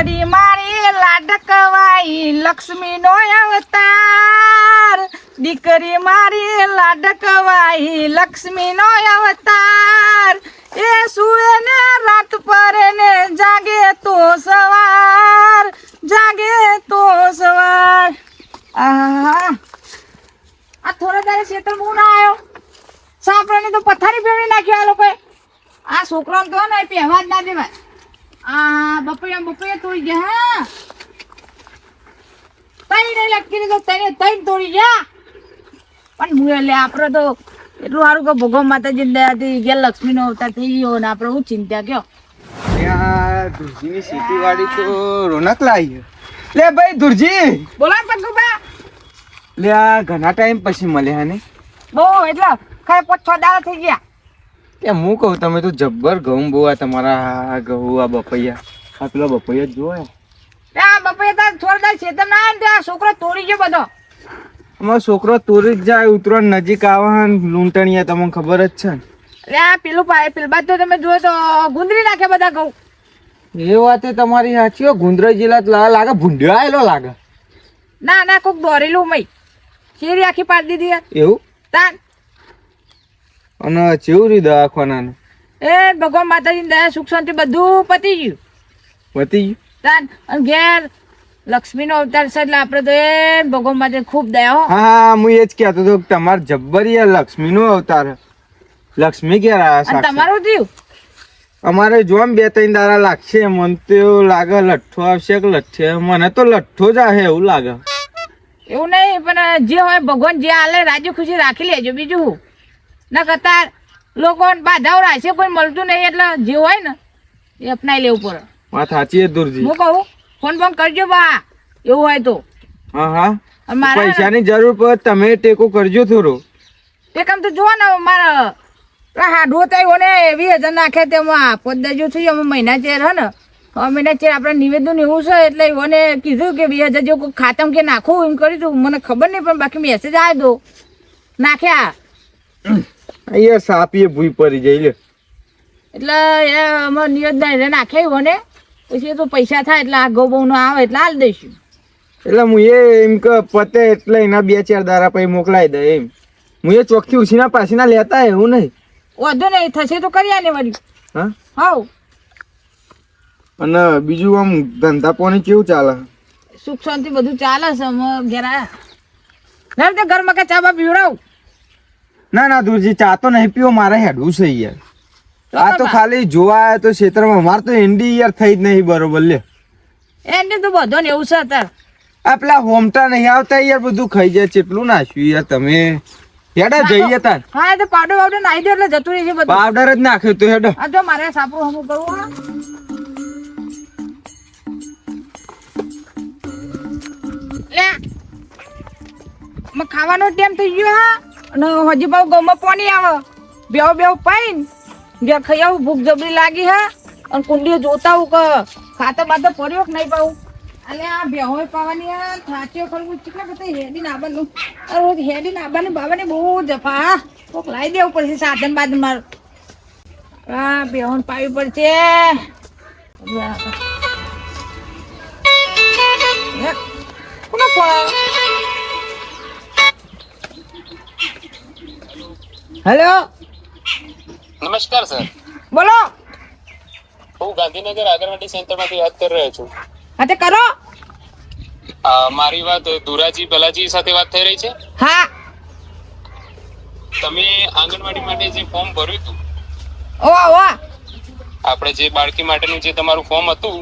દીકરી મારી લાડકવાઈ લક્ષ્મી નો અવતાર. દીકરી મારી લાડકવાઈ લક્ષ્મી નો અવતાર. એ સુએ ને રાત પડે ને જાગે તો સવાર. જાગે તો સવાર. આહા. આ થોડા દાડે શેતર બહુ ના આવ્યો સાંભળે તો પથારી ફેરવી નાખ્યો આ લોકોએ. આ છોકરાને તો ને પહેવા જ ના દેવાય. આ બપૈયા બપૈયા તોડી ગયા હા? તઈ નહીં લટકી તો તઈને તઈ તોડી ગયા પણ હું એટલે આપણે તો એટલું સારું કે ભગવાન માતાજી દયાથી ગયા લક્ષ્મીનો અવતાર થઈ ગયો ને આપણે હું ચિંતા કયો? ત્યાં ધુરજીની ખેતીવાડી તો રોનક લાવી લે ભાઈ ધુરજી! બોલા પગુબા લે આ ઘણા ટાઈમ પછી મળ્યા ને. બહુ એટલે ખાલી પાંચ છ દાડા થઈ ગયા. કે હું કહું તમે તો જબ્બર ઘઉં બહુ આ તમારા આ ઘઉં આ બપૈયા. આ પેલો બપૈયા જ જોયા ત્યાં બપૈયા તાર થોડા શેતર ના આવે ને ત્યાં છોકરો તોડી ગયો બધો. અમારો છોકરો તોડી જ જાય ઉતરણ નજીક આવે ને લૂંટણીયા તમને ખબર જ છે ને. આ પેલું પાય પેલું બાદ તો તમે જોયો તો ગુંદરી નાખે બધા ઘઉં. એ વાતે તમારી સાચી હો ગુંદરા જિલ્લા લાગે ભૂંડ્યો આવેલો લાગે. ના ના કોક દોરેલું મય. શેરી આખી પાડી દીધી એવું? તાન અને ચેવું રહ્યું દવાખાનાનું એ ભગવાન માતાજી દયા સુખ શાંતિ બધું પતી ગયું. પતી ગયું? તાન અને ઘેર લક્ષ્મીનો અવતાર છે એટલે આપણે તો એ ભગવાન માતા ખૂબ દયા હો. હા હા એ જ કહેતો હતો કે તમારે જબ્બરિયા યાર લક્ષ્મીનો અવતાર લક્ષ્મી ક્યારે આયા અને તમારું થયું? અમારે જોમ બે ત્રણ દારા લાગશે મને તો એવું લાગે લઠ્ઠો આવશે કે લઠ્ઠે મને તો લઠ્ઠો જ આવે એવું લાગે. એવું નહીં પણ જે હોય ભગવાન જે હાલે રાજી ખુશી રાખી લેજો બીજું. ના કરતા લોકો બાધાઓ રાખશે કોઈ મળતું નહીં એટલે જે હોય ને એ અપનાવી લેવું પડે. વાત સાચી દૂરજી. હું કહું ફોન ફોન કરજો બા એવું હોય તો. હા હા. મારા પૈસાની જરૂર પડે તમે ટેકો કરજો થોડો. ટેકમ કામ તો જુઓ ને મારા હાડવો થાય ને વીસ હજાર નાખે તેમાં પદ્દાજો થઈ અમે મહિના ચેર હે ને. મહિના ચેર આપણે નિવેદન એવું છે એટલે એને કીધું કે વીસ હજાર જેવું ખાતમ કે નાખું એમ કર્યું હતું મને ખબર નહીં પણ બાકી મેસેજ આવ્યો દો નાખ્યા. અહીંયા સાપીએ ભૂઈ પડી જાય લે એટલે એ અમે નિવેદન નાખે મને પછી એ તો પૈસા થાય એટલે આ બહુ બહુ આવે એટલે હાલ દઈશું. એટલે હું એ એમ કે પતે એટલે એના બે ચાર દારા પછી મોકલાઈ દે એમ. હું એ ચોખ્ખી ઉછીના પાસીના લેતા એવું નહીં. વાંધો નહીં થશે તો કરી ને વળી. હા? હાઉ અને બીજું આમ ધંધા પાણી કેવું ચાલે? સુખ શાંતિ બધું ચાલે છે અમે ઘેર આયા. ના ઘરમાં કે ચા બા પીવડાવું ના ના દૂરજી ચા તો નહીં પીવો મારે હેડવું છે યાર. આ તો ખાલી જોવા આવ્યા તો ક્ષેત્રમાં. મારે તો એન્ડી યાર થઈ જ નહીં બરોબર લે એને તો બધો ને એવું છે અત્યારે. આ પેલા હોમટા નહીં આવતા યાર બધું ખાઈ જાય ચેટલું નાખ્યું યાર તમે. હેડા જઈએ તાર. હા તો પાવડર પાવડર નાખી દે એટલે જતું રહેશે બધું. પાવડર જ નાખ્યો તો હેડો. આ જો મારે સાપરું હમું કરવું લે. માં ખાવાનો ટાઈમ થઈ ગયો હા. અને હજી બહુ ગમમાં પાણી આવે. બેવ બેવ પાઈન બે ખાઈ આવું, ભૂખ જબરી લાગી હે. અને કુંડીઓ જોતા હું કે ખાતર બાતર પડ્યો કે નહીં પાવું અને આ બેહો પાવાની આ થાચીઓ ખરવું ચીકલા કરતા હેડી નાબાનું રોજ હેડી નાબાને બાબાને બહુ જફા, હા. કોક લાવી દેવું પડશે સાધન બાધન મારું. આ બેહોન પાવી પડશે. કોનો ફોન હેલો નમસ્કાર સર બોલો. હું ગાંધીનગર આગરવાડી સેન્ટરમાંથી વાત કરી રહ્યો છું. હા તે કરો. મારી વાત દુરાજી ભલાજી સાથે વાત થઈ રહી છે? હા. તમે આંગણવાડી માટે જે ફોર્મ ભર્યું હતું ઓ ઓ આપણે જે બાળકી માટેનું જે તમારું ફોર્મ હતું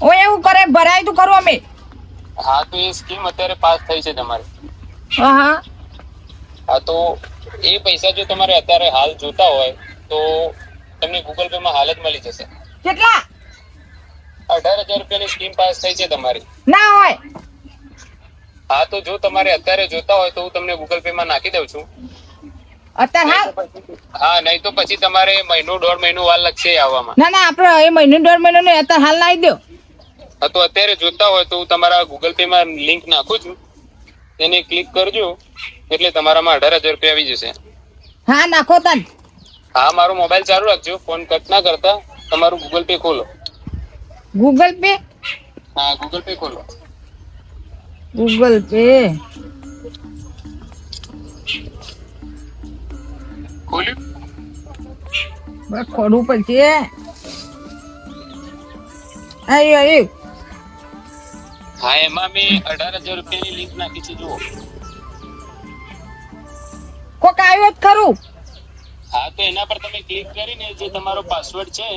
ઓ એવું કરે ભરાય તો કરો અમે. હા તો એ સ્કીમ અત્યારે પાસ થઈ છે તમારી. હા હા. હા તો એ પૈસા જો તમારે અત્યારે હાલ જોતા હોય તો તમને ગૂગલ પે માં હાલ જ મળી જશે. કેટલા? અઢાર હજાર રૂપિયાની સ્કીમ પાસ થઈ છે તમારી. ના હોય. હા તો જો તમારે અત્યારે જોતા હોય તો હું તમને ગૂગલ પે માં નાખી દઉં છું. હા નહીં તો પછી તમારે મહિનો દોઢ મહિનો વાર લાગશે આવવામાં. ના ના આપણે એ મહિનો દોઢ મહિનો નહીં અત્યારે હાલ લાવી દો. હા તો અત્યારે જોતા હોય તો હું તમારા ગૂગલ પે માં લિંક નાખું છું. એને ક્લિક કરજો. એટલે તમારામાં અઢાર હજાર રૂપિયા આવી જશે. હા નાખો તન. હા મારો મોબાઈલ ચાલુ રાખજો. ફોન કટ ના કરતા તમારું ગૂગલ પે ખોલો. ગૂગલ પે હા ગૂગલ પે ખોલો. ગૂગલ પે ખોલ્યું? બસ ખોડવું પડશે. આવ્યું આવ્યું હા એમાં મેં અઢાર હજાર રૂપિયાની લિંક નાખી છે જુઓ. કોક આવ્યો જ ખરું. હા તો એના પર તમે ક્લિક કરીને જે તમારો પાસવર્ડ છે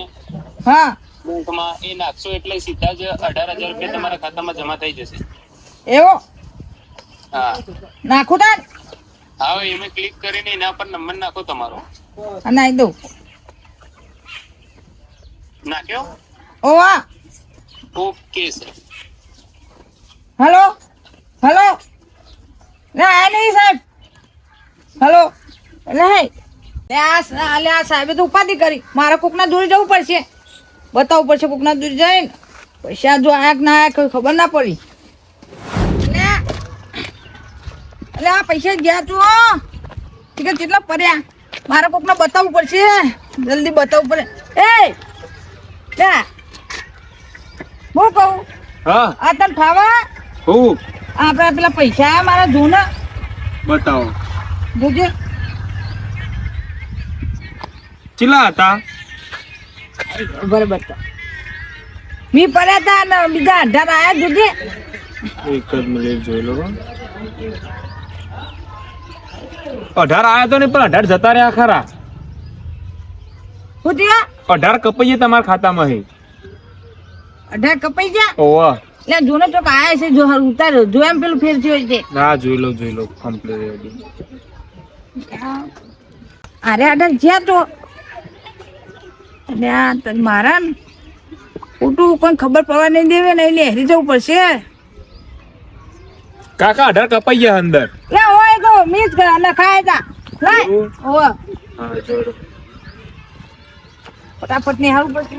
હા. બેંકમાં એ નાખશો એટલે સીધા જ અઢાર હજાર રૂપિયા તમારા ખાતામાં જમા થઈ જશે. એવો? હા. નાખું તાર? હા એમાં ક્લિક કરીને એના પર નંબર નાખો તમારો. નાખી દઉં. નાખ્યો? ઓવા ઓકે સર. હલો? હલો? ના આ નહીં સાહેબ. હલો? એટલે હે? લે આ સાહેબે તો ઉપાધિ કરી. મારે કોકના દૂર જવું પડશે. બતાવવું પડશે કોકના દૂર જઈને. પૈસા જો આયા ના આયા કોઈ ખબર ના પડી. એટલે આ પૈસા ગયા તું ઠીક છે કેટલા પડ્યા મારે કોકને બતાવવું પડશે જલ્દી બતાવવું પડે. એ! લે. હું કહું? હા. આ તને ફાવા? હું? આપણા પેલા પૈસા મારા જૂના. બતાવો. જોજે. ચિલા હતા? બરાબર તો. મી પડ્યા હતા અને બીજા અઢાર આયા જોજે. એક જ મિનિટ જોઈ લો. અઢાર આયા તો નહીં પણ અઢાર જતા રહ્યા ખરા. થયા? અઢાર કપાઈએ તમારા ખાતામાં હે. અઢાર કપાઈ ગયા? ઓવા. એટલે જૂનો ચોક આયા છે જો ઉતાર્યો. જો એમ પેલું ફેર થયો છે. ના જોઈ લો જોઈ લો કમ્પ્લીટ અરે અઢાર જ્યાં તો. એટલે આ મારા ખોટું કોઈ ખબર પડવા નહીં દેવે ને એટલે હેરી જવું પડશે. કાકા અઢાર કપાઈ ગયા અંદર. એ હોય તો મીસ લખાય તા. લાય? ઓવા ફટાફટ ને હારું પડશે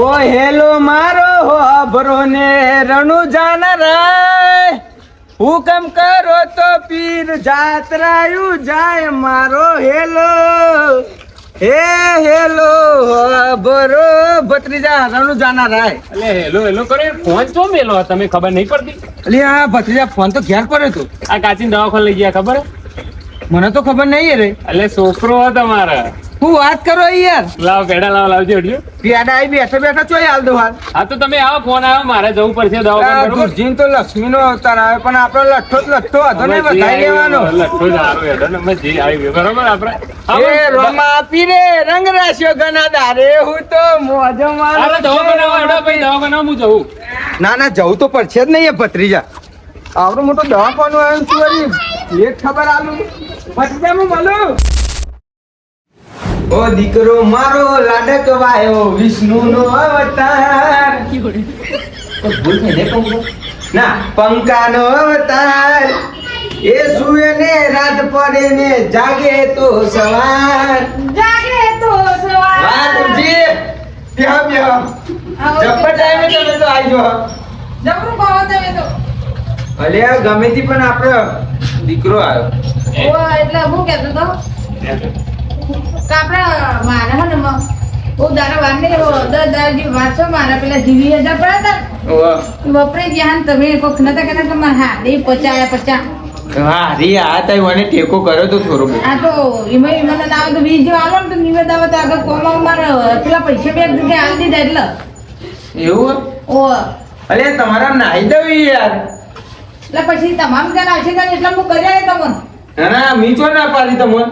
ઓ હેલો મારો હોભરો ને રણુ જાના રાય. હુકમ કરો તો પીર જાત્રાયું જાય મારો હેલો. હે હેલો બરો ભત્રીજા રણુ જાના રાય એટલે હેલો હેલો કરે ફોન તો મેલો? તમે ખબર નહીં પડતી. અલે આ ભત્રીજા ફોન તો ઘેર પડ્યો તો આ કાચીન દવાખાને લઈ ગયા ખબર મને તો ખબર નહીં રે એટલે છોકરો તમારે હું વાત કરો યાર. લાવ પેડા લાવ લાવજો અડજો પેડા આવી બેઠા બેઠા ચોય હાલ દો હાલ હા તો તમે આવો ફોન આવ્યો મારે જવું પડશે દવાખાને? ગુરજીન તો લક્ષ્મી નો અવતાર આવે પણ આપણો લઠ્ઠો જ લઠ્ઠો હતો ને વધાઈ લેવાનો. લઠ્ઠો જ આવે હેડો ને, અમે જે આવ્યું, બરોબર આપણે? એ આવો. રોમા પીરે રંગ રાશ્યો ગના દારે હું તો મોજો માર અરે દવાખાને આવો, હેડો ભાઈ દવાખાને આવો, હું જવું. ના ના જવું તો પડશે જ નહીં ભત્રીજા. આવડો મોટો દવાખાનું આવ્યું છું વળી એક ખબર આલું. ભત્રીજામાં મળું ઓ દીકરો મારો લાડક વાયો વિષ્ણુ નો અવતાર ભૂલ થઈ ને ના પંકા નો અવતાર. એ સુએ ને રાત પડે ને જાગે તો સવાર. જાગે તો સવાર. વાતજી ત્યાં ત્યાં જપ્પા ટાઈમે તમે તો આવી જાઓ. જબરું કહો તમે તો. અલે આ ગમે તે પણ આપણો દીકરો આવ્યો. ઓ એટલે હું કહેતો તો. કે આપણા હે ને બહુ દાડા વાર નહીં એવો દસ દાડા જેવી મારા પેલા જીવી હજાર પડ્યા હતા ઓવા. ગયા તમે કોક નતા કે મારા હા દે પચાયા પચા હા રી આ તાઈ મને ટેકો કર્યો તો થોડો આ તો એમાં એમાં ના આવે તો વીસ જેવા આલો ને તો નિવેદ આવે તો આગળ કોમાં મારે પેલા પૈસા બે જગ્યાએ આલી દીધા એટલે. એવું? ઓ. અરે તમારા નાઈ દઉં યાર. એટલે પછી તમામ જણ આવશે ને એટલે હું કર્યા તમને. ના ના મી ના પાડી તમને.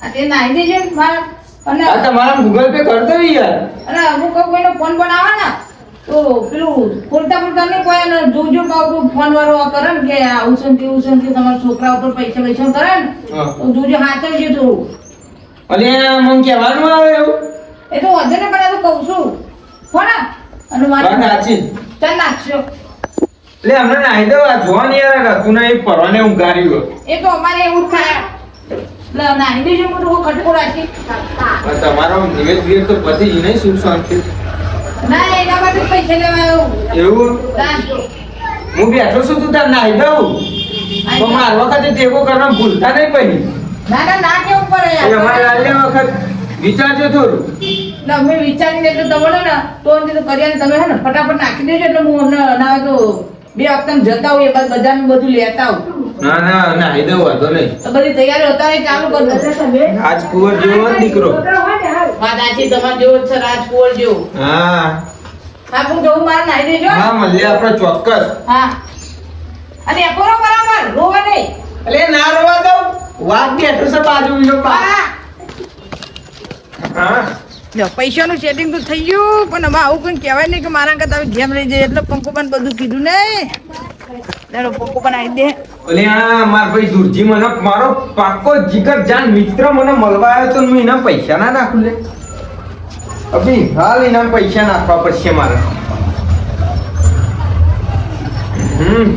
તે નાહી દેજો મારા અને તમારા ગૂગલ પે કરતો યાર. અને અમુક કોઈનો ફોન બનાવે ને તો પેલું ખોલતા ખોલતા નહીં કોઈ જોજો કહું ફોન વાળો કરે ને કે તમારા છોકરા ઉપર પૈસા પૈસા કરે ને તો જોજો હાચવજો થોડું અલે મને કહેવાનું આવે એવું? એ તો વધે ને પણ તો કહું છું. કોને અને મારે સાચી. ચાલ નાખશો એટલે હમણાં નાઈ દઉં આ યાર હતું ને એ પરવાને ઊંઘાર્યું એ તો અમારે એવું થાય. તમારો નિવેદ વિવેદ તો પછી નહીં સુખ શાંતિ? ના એના માટે પૈસા લેવા આવ્યું એવું. હું બેઠો છું તું તાર નાઈ દઉં. તો માર વખતે ટેકો કરવા ભૂલતા નહીં પછી. ના ના ના કેવું પડે અમારે લાલ્યા વખત વિચારજો થોડું. ના અમે વિચારીને એટલે તમને ને તો કર્યા તમે હે ને ફટાફટ નાખી દેજો એટલે હું ના તો બે વખત જતા હોય એ બાદ બજારનું બધું લેતા આવું ના ના નાહી દઉં વાંધો નહીં. બધી તૈયારી અત્યારે ચાલુ કરી દો. રાજકુંવર જેવો હોય ને દીકરો વાત આછી તમારે જેવો છે રાજ રાજકુંવર જેવો. હા. હા હું જવું મારે નાહી દેજો હા મળીએ આપણે ચોક્કસ. હા. અને એપોરો બરાબર રોવા નહીં. એટલે ના રોવા દઉં. વાત બેઠો છે બાજુ બીજો પા હા. પૈસાનું સેટિંગ તો થઈ ગયું, પણ હવે આવું કોઈ કહેવાય નહીં કે મારા કરતા જેમ લઈ જાય એટલે પંકુબન બધું કીધું ને. ચાલો પંકુબન આવી દે. ઓલે આ માર ભાઈ દુરજી મને, મારો પાકો જીગર જાન મિત્ર મને મળવા આવ્યો તો હું એના પૈસા ના નાખું લે. અભી, હાલ એના પૈસા નાખવા પડશે મારે. હમ.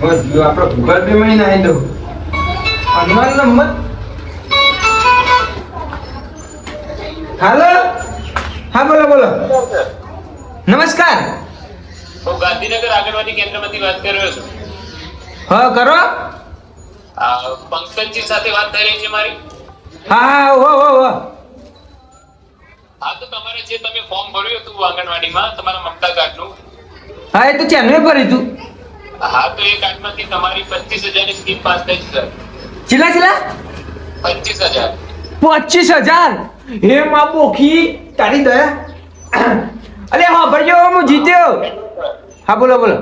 બસ આપણે ગૂગલ પે માં નાખી દઉં. Anwar number hello? હા બોલો બોલો. નમસ્કાર. હું ગાંધીનગર આંગણવાડી કેન્દ્રમાંથી વાત કરી રહ્યો છું. હા કરો. પંકજજી સાથે વાત થઈ રહી છે મારી. હા હા હો હો હો. હા તો તમારે જે તમે ફોર્મ ભર્યું હતું આંગણવાડીમાં તમારા મમતા કાર્ડનું. હા એ તો ચેનવે ભરી તું. હા તો એ કાર્ડમાંથી તમારી પચીસ હજારની સ્કીમ પાસ થઈ છે સર. ચીલા ચીલા પચીસ હજાર. પચીસ હજાર? હે માં બોખી તારી દયા. અલે હા ભરજો હું જીત્યો. હા બોલો બોલો.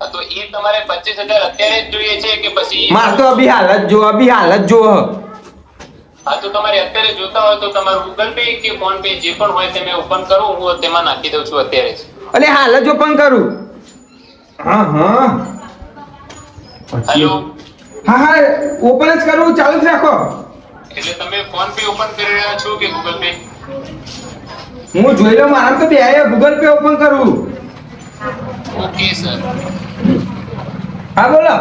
હા, તો એ તમારે પચીસ હજાર અત્યારે જ જોઈએ છે કે પછી માર તો અભી હાલત જો અભી હાલત જો હા. તો તમારે અત્યારે જોતા હોય તો તમારું ગૂગલ પે કે ફોન પે જે પણ હોય તે મેં ઓપન કરું હું તેમાં નાખી દઉં છું અત્યારે જ. અલે હાલત ઓપન પણ કરું. હા હા. હેલો હા હા ઓપન જ કરું ચાલુ જ રાખો. એટલે તમે ફોન પે ઓપન કરી રહ્યા છો કે ગૂગલ પે હું જોઈ લઉં મારા તો બે ગૂગલ પે ઓપન કરું. ઓકે સર હા બોલો.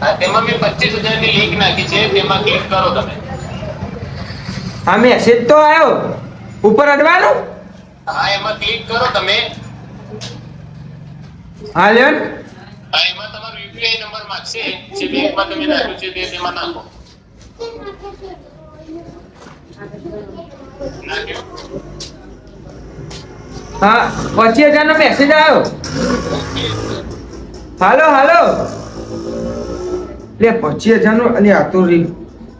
હા તેમાં મેં પચીસ હજારની લિંક નાખી છે તેમાં ક્લિક કરો તમે. હા મેસેજ તો આવ્યો ઉપર અડવાનું? હા એમાં ક્લિક કરો તમે. હા લ્યો. હા એમાં તમારો યુપીઆઈ નંબર માંગશે જે બેંકમાં તમે નાખ્યું છે તે તેમાં નાખો. હા, પચીસ હજાર નો મેસેજ આવ્યો. હાલો હાલો. લે, પચીસ હજાર નો અને આ તો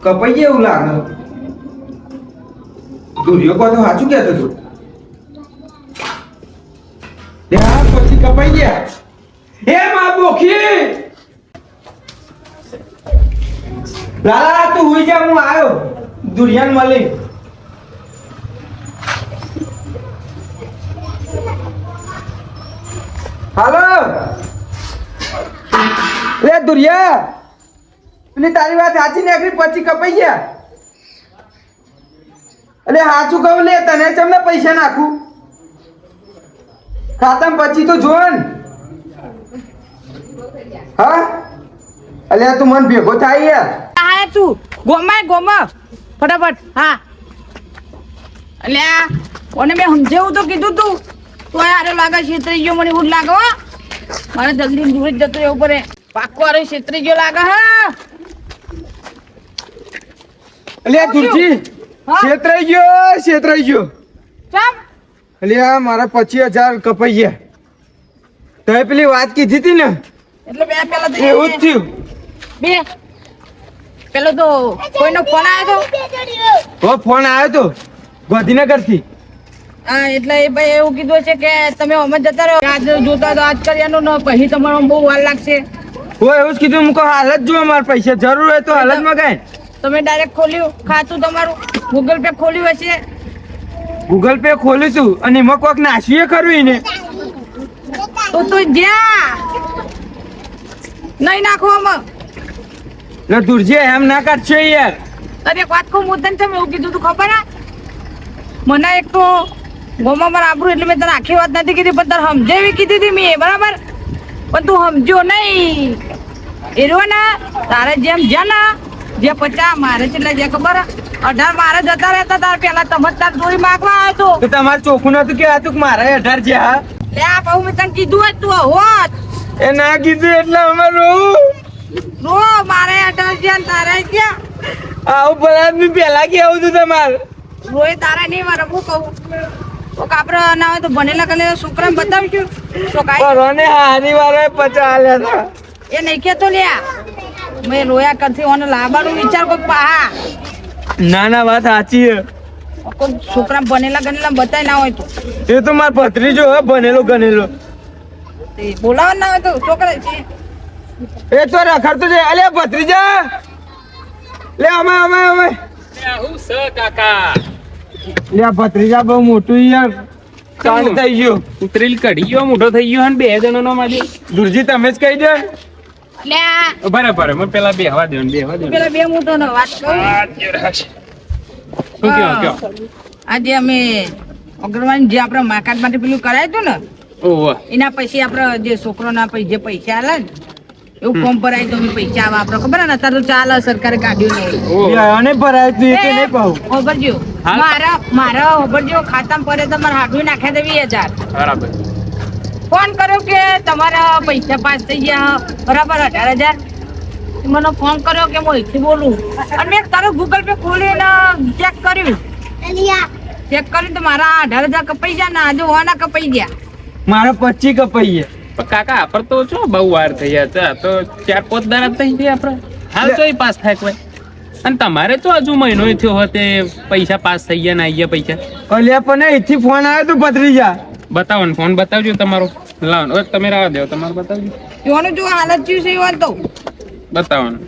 કપાઈ એવું લાગે. દુર્યો કહો તો સાચું કહેતો તું. આ પછી કપાઈ ગયા. હે, મા બોખી! લાલા તું હુઈ જા, હું આવ્યો. દુરિયાન મળી. હાલો. લે દુરિયા પેલી તારી વાત સાચી નીકળી પછી કપાઈ ગયા. અલે સાચું કહું લે, તને ચમને પૈસા નાખું? ખાતામાં પછી તો જો ને હા? અલે તું મન ભેગો થાય યાર. તું. ગોમાય ગોમ. ફટાફટ હા. આ કોને મેં સમજાવું તો કીધું તું? તો આરે લાગે છેતરી ગયો મને એવું લાગે મારે જલ્દી દૂર જ જતું રહેવું પડે. પાકો આરે છેતરી ગયો લાગે હા. અલે દુરજી છેતરાઈ ગયો છેતરાઈ ગયો ચમ? અલે આ મારા પચીસ હજાર કપાઈ ગયા. તમે પેલી વાત કીધી હતી ને? એટલે બે પેલા એવું જ થયું. બે. પેલો તો કોઈનો ફોન આવ્યો તો? હો ફોન આવ્યો તો ગાંધીનગરથી હા એટલે એ ભાઈ એવું કીધું છે કે તમે અમે જતા રહો. આજ જોતા તો આજ કર્યાનું ન પછી તમારો બહુ વાર લાગશે. ઓ એવું જ કીધું મુકો હાલત જો અમારા પૈસા જરૂર હોય તો હાલત મગાય. તમે ડાયરેક્ટ ખોલ્યું ખાતું તમારું. ગૂગલ પે ખોલ્યું હશે. ગૂગલ પે ખોલ્યું છું અને એમાં કોક નાસીએ ખરું એને. તો તું જ્યાં. નહીં નાખો આમાં. એટલે દુર્જે એમ ના કાઢશે યાર. અરે એક વાત કહું મુદ્દન તમે એવું કીધું તું ખબર હે? મને એક તો ગોમાં મારા આબરું એટલે મેં તને આખી વાત નથી કીધી પણ તને સમજાવી કીધી હતી મેં બરાબર? પણ તું સમજો નહીં. એ રહ્યો ને તારે જેમ જ્યાં ને જે પચાસ મારે છેલ્લે જે ખબર? અઢાર મારે જતા રહેતા તાર પેલા તમે તાર જોડી માગવા આવ્યો તો તમારે ચોખ્ખું નતું કે આ તું મારે અઢાર છે હા લે આ બહુ મેં તને કીધું જ તું હોત. એ ના કીધું એટલે અમે રોવું રો મારે છે તારે ક્યાં? આવું ભલા મેં પેલા કેવું તું તમારે? રોય તારા નહીં મારે હું કહું? આપણે ના હોય તો ભણેલા છોકરાને બતાવશું તો કાંઈ પરોને હારી વાળો પચા આલ્યા હતા એ નહીં કેતો લ્યા. મેં રોયા કરતી ઓને લાવવાનું વિચાર કોક પાહા. ના ના વાત સાચી છે. છોકરા બનેલા ગણેલા બતાય ના હોય તો. એ તો માર ભત્રીજો હે બનેલો ગણેલો. બોલાવ ના હોય તો છોકરા એ તો રખડતું છે. અલે ભત્રીજા. લે અમે અમે અમે. હું સ કાકા. લે આ ભત્રીજા બહુ મોટું યાર. કાંડ થઈ ગયો. ઉતરેલ કઢી ગયો મોટો થઈ ગયો અને બે જણો નો મારી. દુર્જી તમે જ કહી દો. બરાબર મને પેલા બે હવા દો બે હવા દો પેલા બે મોટો નો વાત કહું શું કયો કયો આજે અમે અગ્રવાલ જે આપણે માકાત માટે પેલું કરાયું હતું ને એના પછી આપણે જે છોકરો ના જે પૈસા આલા ને એવું ફોર્મ ભરાય તો પૈસા આવે ખબર ને અત્યારે તો ચાલે સરકારે કાઢ્યું નહીં અને ભરાય તું કે નહીં પાઉં હોબરજો મારા મારા ખાતામાં પડે તો મારે હાડું વીસ હજાર. બરાબર. ફોન કર્યો કે તમારા પૈસા પાસ થઈ ગયા બરાબર અઢાર હજાર. મને ફોન કર્યો કે હું અહીંથી બોલું. અને મેં તારો ગૂગલ પે ખોલીને ચેક કર્યું. ચેક કર્યું તો મારા અઢાર હજાર કપાઈ ગયા ને આજે હોવાના કપાઈ ગયા. મારા પચી કપાઈ ગયા. પણ કાકા આપર તો છો બહુ વાર થઈ ગયા છે તો ચાર પાંચ દાડા થઈ ગયા આપણે. હાલ તો પાસ થાય કોઈ. અને તમારે તો હજુ મહિનો થયો હોય તે પૈસા પાસ થઈ ગયા ને આવી ગયા પૈસા. અલ્યા પણ અહીંથી ફોન આવ્યો તો ભત્રીજા બતાવો ને ફોન બતાવજો તમારો. લાવો ને. તમે રાહ દેવો તમારો બતાવજો. જોવાનું જો હાલત થયું છે એવું તો. બતાવો ને.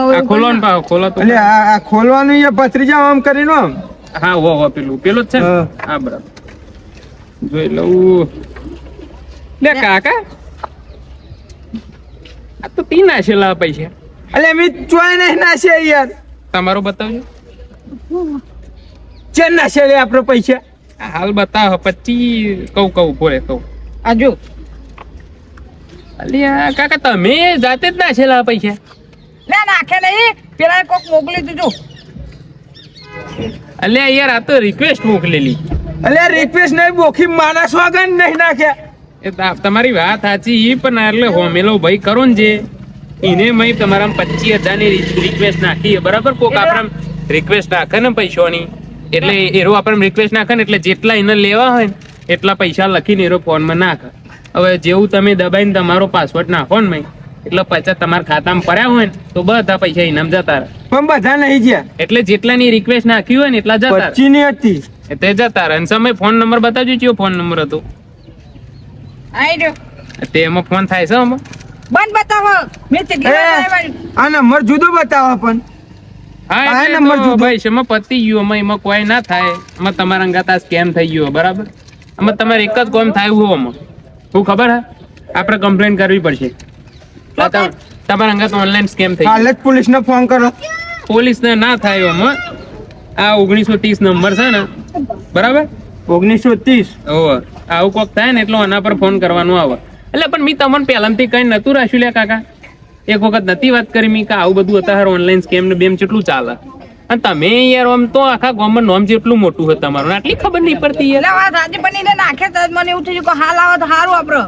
આવે ખોલો ને પાહો ખોલો તો. આ આ ખોલવાનું એ ભત્રીજા આમ કરીને આમ. હા હો હો પેલું પેલું જ છે. હા બરાબર. જોઈ લઉં. લે કાકા. આ તો તી લા પૈસા અલે મેં ચોય ના નાશે યાર. તમારો બતાવજો. ચેન નાશે લે આપણો પૈસા હાલ બતાવો પચી કહું કહું બોલે કહું. આ જો. અલ્યા કાકા તમે જાતે જ ના છે લા પૈસા લે નાખે નહીં. પેલા કોક મોકલી દીધું. અલ્યા યાર આ તો રિક્વેસ્ટ મોકલેલી. અલ્યા રિક્વેસ્ટ નહીં બોખી માણસ વાગન નહીં નાખ્યા. એ તમારી વાત સાચી ઈ પણ એટલે હોમેલો ભાઈ કરો ને જે. એને મેં તમારા પચીસ હજારની રિક્વેસ્ટ નાખી બરાબર? કોક આપણા રિક્વેસ્ટ નાખે ને પૈસાની. એટલે એરો આપણે રિક્વેસ્ટ નાખે ને એટલે જેટલા એને લેવા હોય ને એટલા પૈસા લખીને એરો ફોનમાં નાખે. હવે જેવું તમે દબાઈને તમારો પાસવર્ડ નાખો ને મેં એટલે પૈસા તમારા ખાતામાં પડ્યા હોય ને તો બધા પૈસા ઇનામ જતા રહે. પણ બધા નહીં ગયા એટલે જેટલાની રિક્વેસ્ટ નાખી હોય ને એટલા જતા. પચી ની હતી. તે જતા રહે. અને સમય ફોન નંબર બતાવજો કયો ફોન નંબર હતો? તે એમાં ફોન થાય છે આમાં? બંધ બતાવો. મેં તેટલી વાર આ નંબર જુદો બતાવો પણ. હા આ નંબર જુદો. ભાઈ છે, પતી ગયું એમાં એમાં કોઈ ના થાય. એમાં તમારા અંગાત આ સ્કેમ થઈ ગયો બરાબર? આમાં તમારે એક જ કોમ થાય એવું આમાં. શું ખબર હે? આપણે કમ્પ્લેન કરવી પડશે. તમારા અંગાત ઓનલાઈન સ્કેમ થઈ કાલે જ પોલીસ ને ફોન કરો. પોલીસ ને ના થાય એમાં આ ઓગણીસો ત્રીસ નંબર છે ને બરાબર? ઓગણીસો ત્રીસ. ઓહો આવું કોક થાય ને એટલે આના પર ફોન કરવાનો આવે. એટલે પણ મેં તમને પહેલાથી કઈ નતું રાખ્યું લે કાકા? એક વખત નથી વાત કરી મી કે આવું બધું અત્યારે ઓનલાઈન સ્કેમ ને બેમ કેટલું ચાલે. અને તમે યાર આમ તો આખા ગામમાં નોમ જેટલું મોટું હોય તમારું આટલી ખબર નહીં પડતી યાર. એટલે વાત આજે બનીને નાખે તો મને એવું થયું કે હાલ આવે તો સારું આપડે.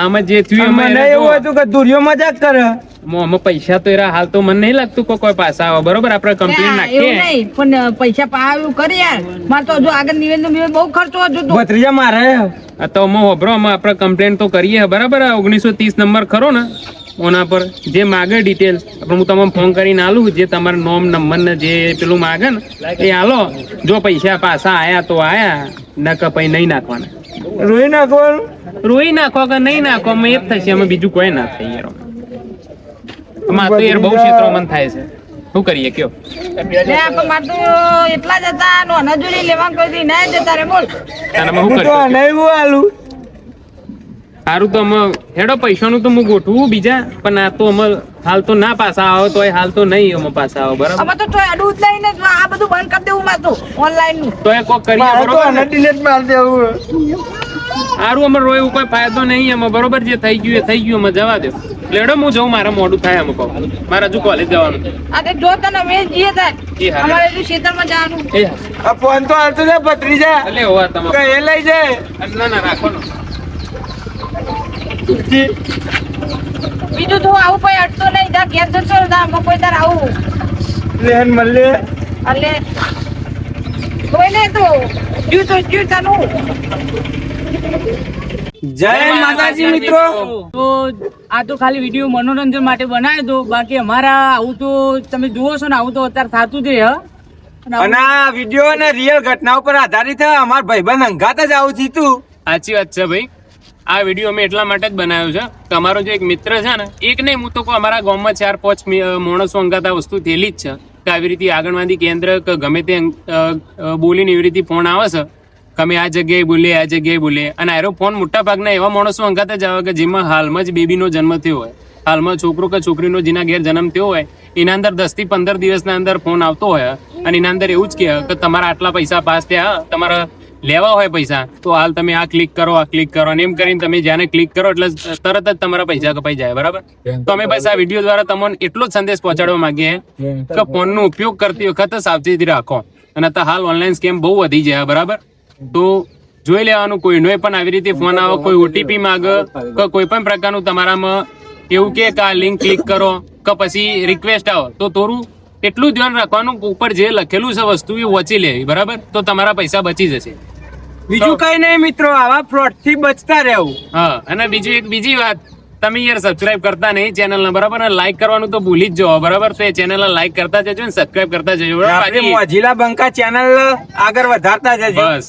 આમાં જે થયું એમાં એવું હતું કે દુર્યો મજાક કરે. મો- આમાં પૈસા તો એરા હાલ તો મને નહીં લાગતું કે કોઈ પાસા આવે. બરોબર? આપણે કમ્પ્લેન નાખીએ. એવું નહીં. પણ પૈસા પાવ્યું કરી યાર. મારે તો જો આગળ નિવેદન બિવેદન બહુ ખર્ચો હતો તો. ભત્રીજા મારે. આ તો અમે હોબરો અમે આપણે કમ્પ્લેન તો કરીએ. બરાબર? આ ઓગણીસો ત્રીસ નંબર ખરો ને? ઓના પર જે માગે ડિટેલ્સ આપણે હું તમને ફોન કરીને આલું જે તમારા નોમ નંબર ને જે પેલું માગે ને એ આલો. જો પૈસા પાછા આયા તો આયા. ન કે પછી નહીં નાખવાના. રોઈ નાખવાનું? રોઈ નાખો કે નહીં નાખો અમે એ જ થશે અમે બીજું કોઈ ના થઈ યાર. તો યાર બહુ ક્ષેત્રો મન થાય છે. શું કરીએ કયો? લે, પણ તો એટલા જ હતા નોના લેવા કોઈ ના જતા રે બોલ. અને હું તો નહીં હું સારું તો અમે હેડો પૈસાનું તો હું ગોઠવું બીજા પણ આ તો અમે હાલ તો ના પાછા આવો તો હાલ તો નહીં અમે પાછા આવો બરાબર? અમે તો અડું જ લઈને આ બધું બંધ કરી દેવું માં તો ઓનલાઈનનું. તો એ કોક કરીએ બરોબર ડિલેટ માર દેવું. સારું અમે રોય એવું કોઈ ફાયદો નહીં એમાં બરોબર? જે થઈ ગયું એ થઈ ગયું અમે જવા દો. લેડો હું જઉં મારા મોડું થાય અમુક મારે હજુ કોલેજ જવાનું. અરે આ તે જો તને મેં જઈએ થાય. અમારે હજુ ખેતરમાં જવાનું. એ આ ફોન તો હાલતો છે ભત્રીજા. એટલે હોવા તમે કે એ લઈ જાય. ના ના રાખો નો બીજું તો આવું કોઈ અટતો નહીં. જા ઘેર જશો જા, અમે કોઈ તાર આવું. લેન મળે અલે. કોઈ નહીં તો. જ્યુ તો જ્યુ ચાલુ જય માતાજી મિત્રો. તો આ તો ખાલી વીડિયો મનોરંજન માટે બનાવ્યો હતો બાકી અમારા આવું તો તમે જુઓ છો ને આવું તો અત્યારે થતું જ રહે અને આ વીડિયો અને રિયલ ઘટના પર આધારિત અમારા અમાર ભાઈબંધ અંગાત જ આવું થયું સાચી વાત છે ભાઈ. આ વીડિયો અમે એટલા માટે જ બનાવ્યો છે. તમારો જે એક મિત્ર છે ને એક નહીં હું તો કહું અમારા ગામમાં ચાર પાંચ માણસો અંગાત આ વસ્તુ થયેલી જ છે. કે આવી રીતે આંગણવાડી કેન્દ્ર કે ગમે તે બોલીને એવી રીતે ફોન આવે છે. અમે આ જગ્યાએ બોલીએ આ જગ્યાએ બોલીએ અને આરો ફોન મોટા ભાગના એવા માણસો અંગાત જ આવે કે જેમાં હાલમાં જ બેબીનો જન્મ થયો હોય. હાલમાં છોકરો કે છોકરીનો જેના ઘેર જન્મ થયો હોય એના અંદર દસથી પંદર દિવસના અંદર ફોન આવતો હોય અને એના અંદર એવું જ કહે કે તમારા આટલા પૈસા પાસ થયા તમારા લેવા હોય પૈસા. તો હાલ તમે આ ક્લિક કરો આ ક્લિક કરો. અને એમ કરીને તમે જ્યાંને ક્લિક કરો એટલે તરત જ તમારા પૈસા કપાઈ જાય બરાબર? તો અમે બસ આ વીડિયો દ્વારા તમને એટલો જ સંદેશ પહોંચાડવા માંગીએ કે ફોનનો ઉપયોગ કરતી વખત સાવચેતી રાખો. અને હાલ ઓનલાઈન સ્કેમ બહુ વધી જાય બરાબર? તો જોઈ લેવાનું કોઈનો પણ આવી રીતે ફોન આવે કોઈ ઓટીપી માંગે કે કોઈ પણ પ્રકારનું તમારામાં એવું કે આ લિંક ક્લિક કરો કે પછી રિક્વેસ્ટ આવો. તો થોડું એટલું ધ્યાન રાખવાનું ઉપર જે લખેલું છે વસ્તુ એ વચી લેવી બરાબર? તો તમારા પૈસા બચી જશે. બીજું કઈ નહીં મિત્રો આવા ફ્રોડથી બચતા રહેવું. હા અને બીજું એક બીજી વાત તમે યાર સબસ્ક્રાઇબ કરતા નહીં ચેનલ ને બરાબર? અને લાઈક કરવાનું તો ભૂલી જ જાઓ બરાબર? તો એ ચેનલ લાઈક કરતા જજો ને સબસ્ક્રાઇબ કરતા જજો મોજીલા બંકા ચેનલ આગળ વધારતા જજો. બસ.